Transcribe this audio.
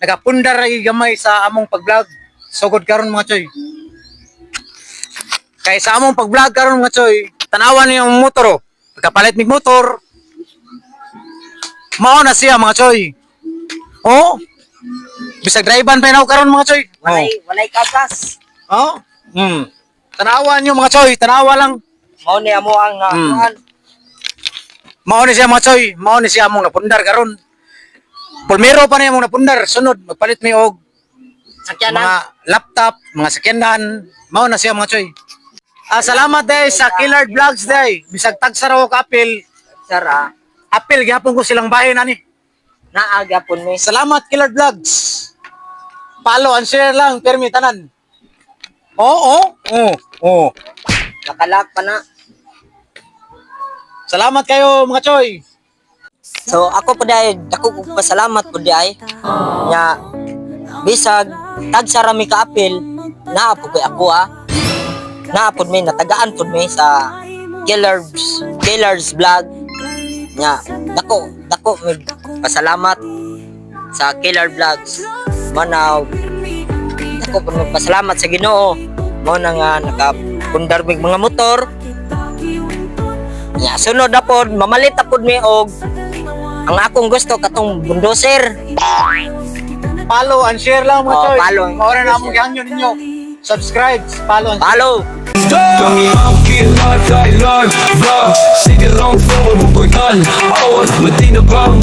Nagapundar ay gamay sa among pag-vlog. Sugod karon mga choy. Kay sa among pag-vlog karon mga choy, tanawan niyo ang motor oh. Pagkapalit mig motor. Mao na siya mga choy. Oh. Bisag drivean pa na karon mga choy. Walay, walay kapas. Oh. Oh. Hmm. Tanawan niyo mga choy, tanawa lang. Mao ni amo ang uh, Hmm. Mao ni siya mga choy, mao ni siya among napundar karon. Pulmero pa niya among napundar, sunod magpalit mi og sakyanan. mga laptop, mga sakyanan, mao na siya mga choy. Ah, salamat day sa Killard Vlogs day. Bisag tag sa raw kapil, Sir, ah, apil gyapon ko silang bahin ani. naaga po mi. Salamat Killard Vlogs. Follow and share lang, permi tanan. Oo, oo, oo. Nakalak pa na. Salamat kayo mga choy. So ako po dahil dako ko pasalamat po dahil nya bisag tag sa rami ka apil naa po kay ako ah. Naa po mi natagaan po mi sa Killers Killers vlog nya dako dako mi pasalamat sa Killer Vlogs. Manaw dako po mi pasalamat sa Ginoo. Mo na nga nakapundar mig mga motor. Ya, sunod na po, mamalit na po mi og ang akong gusto katong bulldozer. Follow and share lang mga Oh, choy. follow. Maura na among gihangyo ninyo. Subscribe, follow and Follow. Kami ang Vlog Sige lang, bukoy tal Awas, matinabang